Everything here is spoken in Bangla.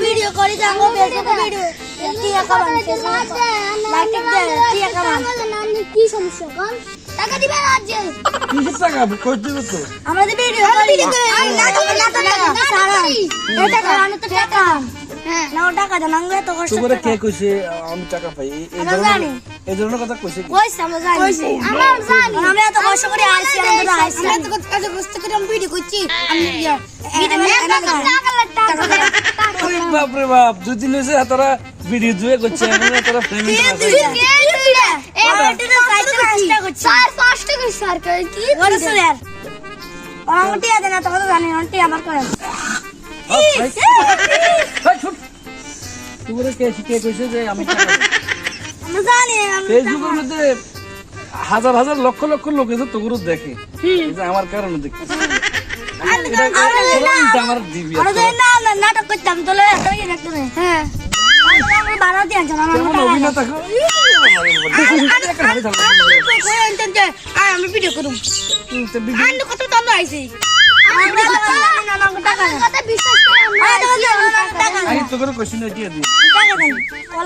ভিডিও করি যাব ভিডিও টিয়া কামান টিয়া কামান কি সমস্যা কোন টাকা দিবেন আজ কিসের টাকা কই দিবে তো আমাদের ভিডিও করি নাটক নাটক সারা এই টাকা আমি তো টাকা হ্যাঁ না টাকা দেন আমি এত কষ্ট তোমরা কে কইছে আমি টাকা পাই এই- আমরা জানি। এই ধরনের কথা কইছে? কইছে আমরা জানি আমরা জানি আমরা এত কষ্ট করে আইছি আমরা আইছি আমরা এত কষ্ট করে আমি ভিডিও করছি আমি ভিডিও ওরে বাপ রে বাপ দুই দিন হয়েছে তারা ভিডিও জুয়ে করছে এখন তারা ফ্রেমিং স্যার আমি জানি ফেসবুকের মধ্যে হাজার হাজার লক্ষ লক্ষ লোক এসে তোগুলো দেখে। আমার কারণে দেখতে আমার দিবি নাটক করতাম তোলে হ্যাঁ? আমি ভিডিও করুম। তো কত তো জানি না না